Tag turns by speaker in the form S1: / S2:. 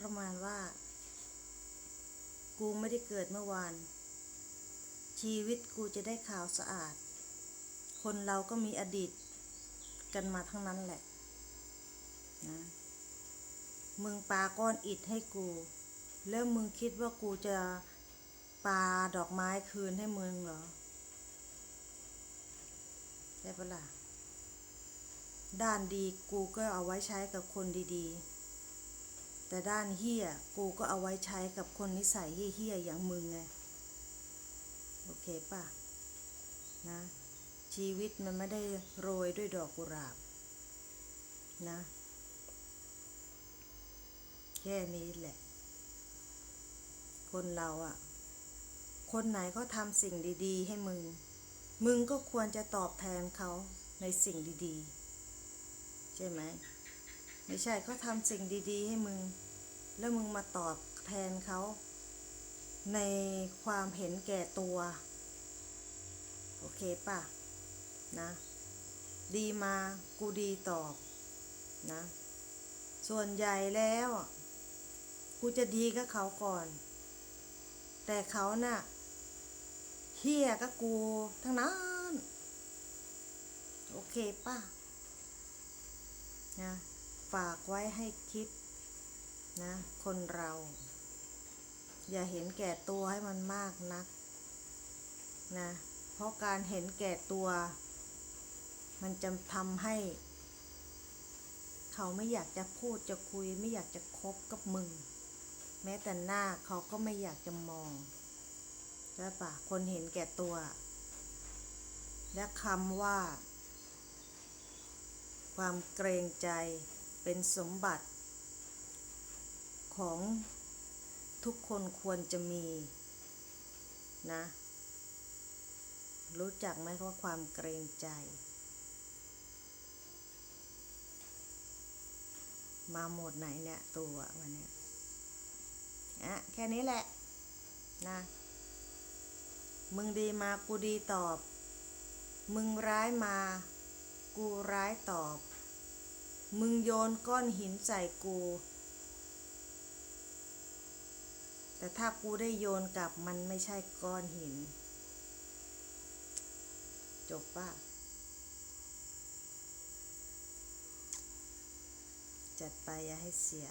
S1: ประมาณว่า กูไม่ได้เกิดเมื่อวาน ชีวิตกูจะได้ขาวสะอาด คนเราก็มีอดีตกันมาทั้งนั้นแหละนะมึงปาก้อนอิฐให้กู แล้วมึงคิดว่ากูจะปาดอกไม้คืนให้มึงเหรอ ได้ปะล่ะ ด้านดีกูก็เอาไว้ใช้กับคนดี ๆ แต่ด้านเฮี้ยกูก็เอาไว้ใช้กับคนนิสัยเฮี้ยๆอย่างมึงไง โอเคป่ะ นะ ชีวิตมันไม่ได้โรยด้วยดอกกุหลาบ นะ แค่นี้แหละ คนเราอะคนไหนเขาทำสิ่งดีๆ ให้มึง มึงก็ควรจะตอบแทนเขาในสิ่งดีๆ ใช่ไหม ไม่ใช่เขาทำสิ่งดี ๆ ให้มึง แล้วมึงมาตอบแทนเขา ในความเห็นแก่ตัว โอเคป่ะ นะ ดีมากูดีตอบ นะ ส่วนใหญ่แล้ว กูจะดีกับเขาก่อน แต่เขาน่ะเฮี้ยกับกูทั้งนั้นโอเคป่ะนะ ฝากไว้ให้คิดนะ คนเรา อย่าเห็นแก่ตัวให้มันมากนักนะ เพราะการเห็นแก่ตัว มันจะทำให้ เขาไม่อยากจะพูดจะคุย ไม่อยากจะคบกับมึง แม้แต่หน้าเขาก็ไม่อยากจะมองใช่ปะคนเห็นแก่ตัว และคำว่า ความเกรงใจ เป็นสมบัติ ของทุกคนควรจะมีนะ รู้จักไหมว่าความเกรงใจ มาหมดไหนเนี่ยตัววันนี้ยอะแค่นี้แหละนะ มึงดีมากูดีตอบ มึงร้ายมา กูร้ายตอบ มึงโยนก้อนหินใส่กู แต่ถ้ากูได้โยนกลับมันไม่ใช่ก้อนหิน จบป่ะ จัดไปอย่าให้เสีย